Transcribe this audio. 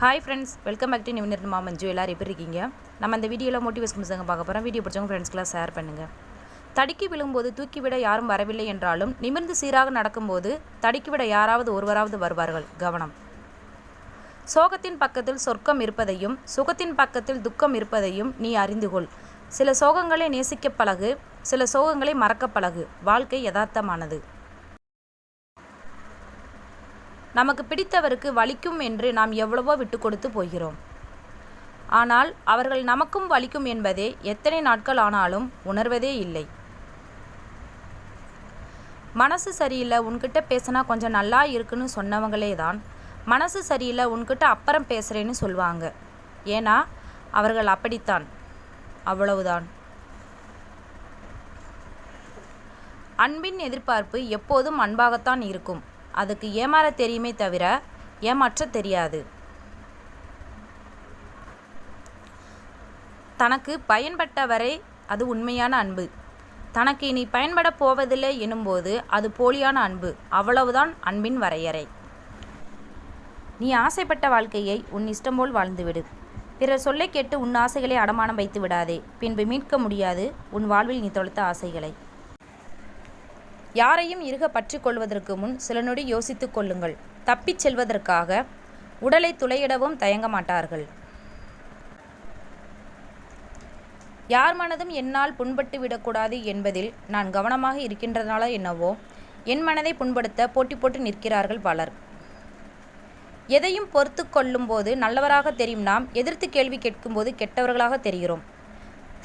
Hi friends welcome back to நிமிர் மாமஞ்சு எல்லோரும் எப்படி இருக்கீங்க? நம்ம இந்த வீடியோவில் மோட்டிவேஷன் புத்தகம் பார்க்க போகிறோம் வீடியோ பிடிச்சவங்க ஃப்ரெண்ட்ஸ்க்கெலாம் ஷேர் பண்ணுங்கள் தடுக்கி விழும்போது தூக்கிவிட யாரும் வரவில்லை என்றாலும் நிமிர்ந்து சீராக நடக்கும்போது தடுக்கிவிட யாராவது ஒருவராவது வருவார்கள். கவனம். சோகத்தின் பக்கத்தில் சொர்க்கம் இருப்பதையும் சுகத்தின் பக்கத்தில் துக்கம் இருப்பதையும் நீ அறிந்து கொள். சில சோகங்களை நேசிக்க பழகு சில சோகங்களை மறக்க பழகு. வாழ்க்கை யதார்த்தமானது. நமக்கு பிடித்தவருக்கு வலிக்கும் என்று நாம் எவ்வளவோ விட்டு கொடுத்து போகிறோம். ஆனால் அவர்கள் நமக்கும் வலிக்கும் என்பதே எத்தனை நாட்கள் ஆனாலும் உணர்வதே இல்லை. மனசு சரியில்லை உன்கிட்ட பேசினா கொஞ்சம் நல்லா இருக்குன்னு சொன்னவங்களே தான் மனசு சரியில்லை உன்கிட்ட அப்புறம் பேசுகிறேன்னு சொல்லுவாங்க ஏன்னா அவர்கள் அப்படித்தான். அவ்வளவுதான். அன்பின் எதிர்பார்ப்பு எப்போதும் அன்பாகத்தான் இருக்கும். அதுக்கு ஏமாற தெரியுமே தவிர ஏமாற்ற தெரியாது. தனக்கு பயன்பட்டவரை அது உண்மையான அன்பு. தனக்கு இனி பயன்பட போவதில்லை எனும்போது அது போலியான அன்பு. அவ்வளவுதான் அன்பின் வரையறை. நீ ஆசைப்பட்ட வாழ்க்கையை உன் இஷ்டம் போல் வாழ்ந்துவிடு. பிறர் சொல்லை கேட்டு உன் ஆசைகளை அடமானம் வைத்து விடாதே பின்பு மீட்க முடியாது உன் வாழ்வில் நீ தொலைத்த ஆசைகளை. யாரையும் இருக பற்றி கொள்வதற்கு முன் சில நொடி யோசித்துக் கொள்ளுங்கள். தப்பிச் செல்வதற்காக உடலை துளையிடவும் தயங்க மாட்டார்கள். யார் மனதும் என்னால் புண்பட்டு விடக்கூடாது என்பதில் நான் கவனமாக இருக்கின்றனால என்னவோ என் மனதை புண்படுத்த போட்டி போட்டு நிற்கிறார்கள் பலர். எதையும் பொறுத்து கொள்ளும்போது நல்லவராக தெரியும் நாம் எதிர்த்து கேள்வி கேட்கும்போது கெட்டவர்களாக தெரிகிறோம்.